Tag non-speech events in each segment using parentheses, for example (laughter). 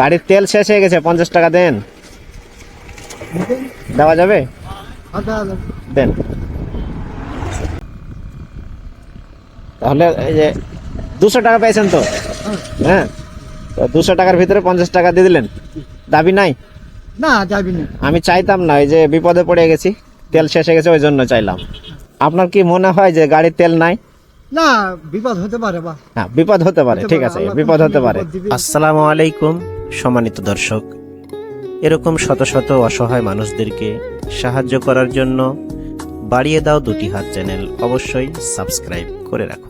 গাড়ির তেল শেষ হয়ে গেছে পঞ্চাশ টাকা দেন। দেওয়া যাবে? দেন। তাহলে এই যে দুশো টাকা পেয়েছেন তো? হ্যাঁ? তো দুশো টাকার ভিতরে পঞ্চাশ টাকা দিয়ে দিলেন। দাবি নাই? না দাবি না আমি চাইতাম না এই যে বিপদে পড়ে গেছি তেল শেষ হয়ে গেছে ওই জন্য চাইলাম। আপনার কি মনে হয় যে গাড়ির তেল নাই? না বিপদ হতে পারে বা। হ্যাঁ বিপদ হতে পারে ঠিক আছে বিপদ হতে পারে। আসসালামু আলাইকুম। সম্মানিত দর্শক, এরকম শত শত অসহায় মানুষদেরকে সাহায্য করার জন্য বাড়িয়ে দাও দুটি হাত চ্যানেল অবশ্যই সাবস্ক্রাইব করে রাখুন।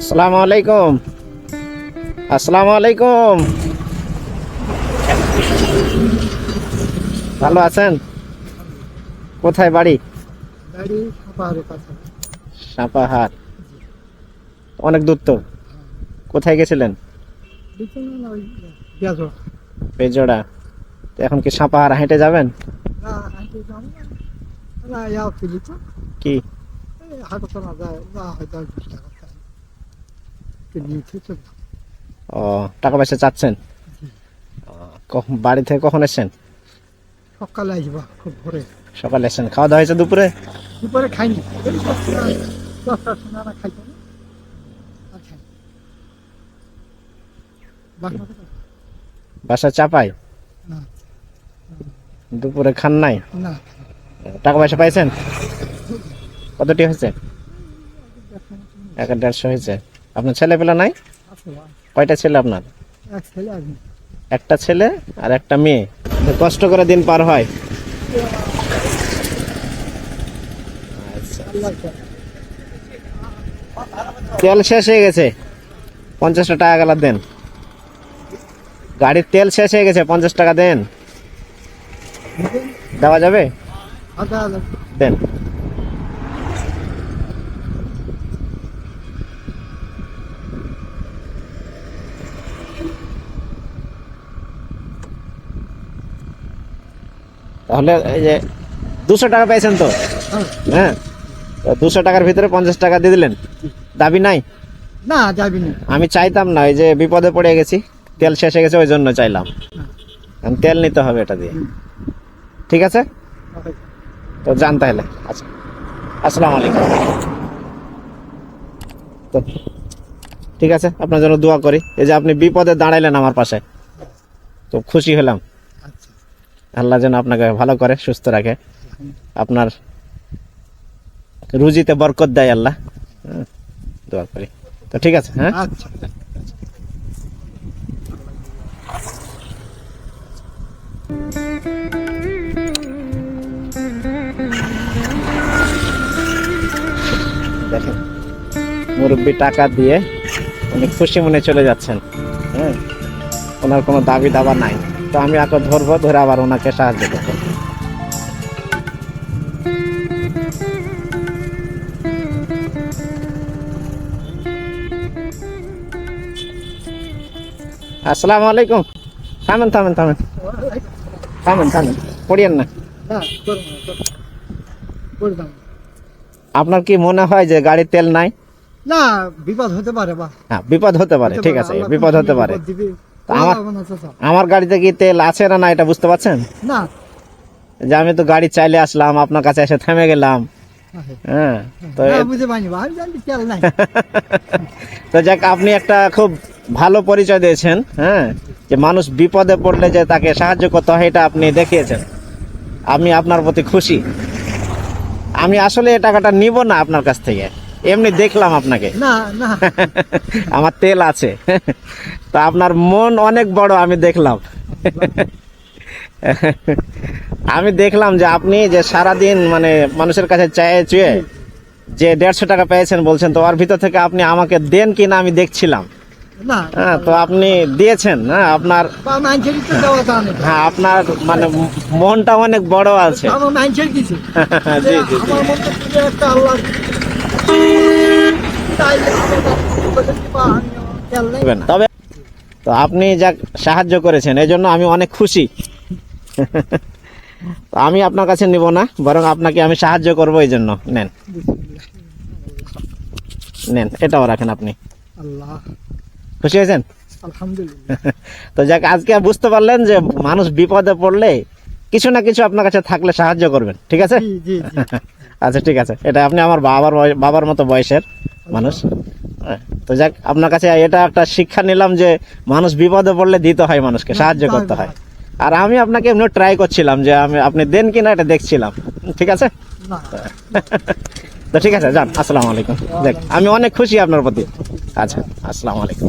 আসসালামু আলাইকুম। আসসালামু আলাইকুম। ভালো আছেন? কোথায় বাড়ি? সাপাহার। অনেক দূর তো। কোথায় গেছিলেন? তো এখন কি সাপাহার হেঁটে যাবেন? কি? হাঁটো যায় হয়তো আর বিশ টাকা চাই তো নিয়েছি তো ও টাকা পয়সা চাচ্ছেন? বাড়ি থেকে কখন এসছেন? সকালে আসবা খুব ভোরে। সকালে এসছেন। খাওয়া দাওয়া হয়েছে দুপুরে? দুপুরে খাইনি। দশটার সময় খাইতো বাসা চাপাই? দুপুরে খান নাই? টাকা পয়সা পাইছেন? কতটি হয়েছে? এক দেড়শো হয়েছে। আপনার ছেলে পেলা নাই? কয়টা ছেলে আপনার। একটা ছেলে আর একটা মেয়ে। কষ্ট করে দিন পার হয়। তেল শেষ হয়ে গেছে। পঞ্চাশটা টাকা গেলা দেন। গাড়ির তেল শেষ হয়ে গেছে পঞ্চাশ টাকা দেন। দেওয়া যাবে? দেন। তাহলে এই যে দুশো টাকা পেয়েছেন তো? হ্যাঁ। হ্যাঁ? দুশো টাকার ভিতরে পঞ্চাশ টাকা দিয়ে দিলেন। দাবি নাই? না দাবি না আমি চাইতাম না এই যে বিপদে পড়ে গেছি তেল শেষ হয়ে গেছে ওই জন্য চাইলাম। কারণ তেল নিতে হবে এটা দিয়ে। ঠিক আছে? তো যান তাহলে। আচ্ছা। আসসালামু আলাইকুম। তো ঠিক আছে আপনার জন্য দোয়া করি। এই যে আপনি বিপদে দাঁড়াইলেন আমার পাশে। তো খুশি হলাম। আল্লাহ যেন আপনাকে ভালো করে সুস্থ রাখে। আপনার রুজিতে বরকত দেয় আল্লাহ। হ্যাঁ, দোয়া করি। তো ঠিক আছে হ্যাঁ? আচ্ছা। দেখেন মুরব্বী টাকা দিয়ে উনি খুশি মনে চলে যাচ্ছেন। হ্যাঁ ওনার কোনো দাবি দাবা নাই। তো আমি আগে ধরবো ধরে আবার ওনাকে সাহায্য করব। আসসালামু আলাইকুম। থামেন থামেন থামেন। থামেন থামেন। পড়িয়েন না। আপনার কি মনে হয় যে গাড়ির তেল নাই? না বিপদ হতে পারে বা। হ্যাঁ বিপদ হতে পারে ঠিক আছে বিপদ হতে পারে। আমার- না, চাচা। আমার গাড়িতে কি তেল আছে না না এটা বুঝতে পারছেন? না। যে আমি তো গাড়ি চাইলে আসলাম আপনার কাছে এসে থেমে গেলাম। হ্যাঁ তো (laughs) তো যাক আপনি একটা খুব ভালো পরিচয় দিয়েছেন হ্যাঁ যে মানুষ বিপদে পড়লে যে তাকে সাহায্য করতে হয় এটা আপনি দেখিয়েছেন। আমি আপনার প্রতি খুশি। আমি আসলে এই টাকাটা নিব না আপনার কাছ থেকে। এমনি দেখলাম আপনাকে। না না। (laughs) আমার তেল আছে। তা আপনার মন অনেক বড় আমি দেখলাম। আমি দেখলাম যে আপনি যে সারাদিন মানে মানুষের কাছে চায়ে চুয়ে যে দেড়শো টাকা পেয়েছেন বলছেন তো ওর ভিতর থেকে আপনি আমাকে দেন কি না আমি দেখছিলাম। হ্যাঁ তো আপনি দিয়েছেন হ্যাঁ আপনার হ্যাঁ আপনার মানে মনটা অনেক বড় আছে। (laughs) জি জি তবে তো আপনি যা সাহায্য করেছেন এই জন্য আমি অনেক খুশি। তো আমি আপনার কাছে নিব না বরং আপনাকে আমি সাহায্য করব এই জন্য নেন। নেন এটাও রাখেন আপনি। আল্লাহ। খুশি হয়েছেন? তো যাক আজকে বুঝতে পারলেন যে মানুষ বিপদে পড়লে কিছু না কিছু আপনার কাছে থাকলে সাহায্য করবেন ঠিক আছে? জি জি জি। আচ্ছা ঠিক আছে। এটা আপনি আমার বাবার বাবার মতো বয়সের মানুষ। হ্যাঁ, তো যাক আপনার কাছে এটা একটা শিক্ষা নিলাম যে মানুষ বিপদে পড়লে দিতে হয় মানুষকে সাহায্য করতে হয়। আর আমি আপনাকে এমনি ট্রাই করছিলাম যে আমি আপনি দেন কিনা এটা দেখছিলাম। ঠিক আছে? তো ঠিক আছে যান আসসালামু আলাইকুম। দেখ আমি অনেক খুশি আপনার প্রতি। আচ্ছা আসসালামু আলাইকুম।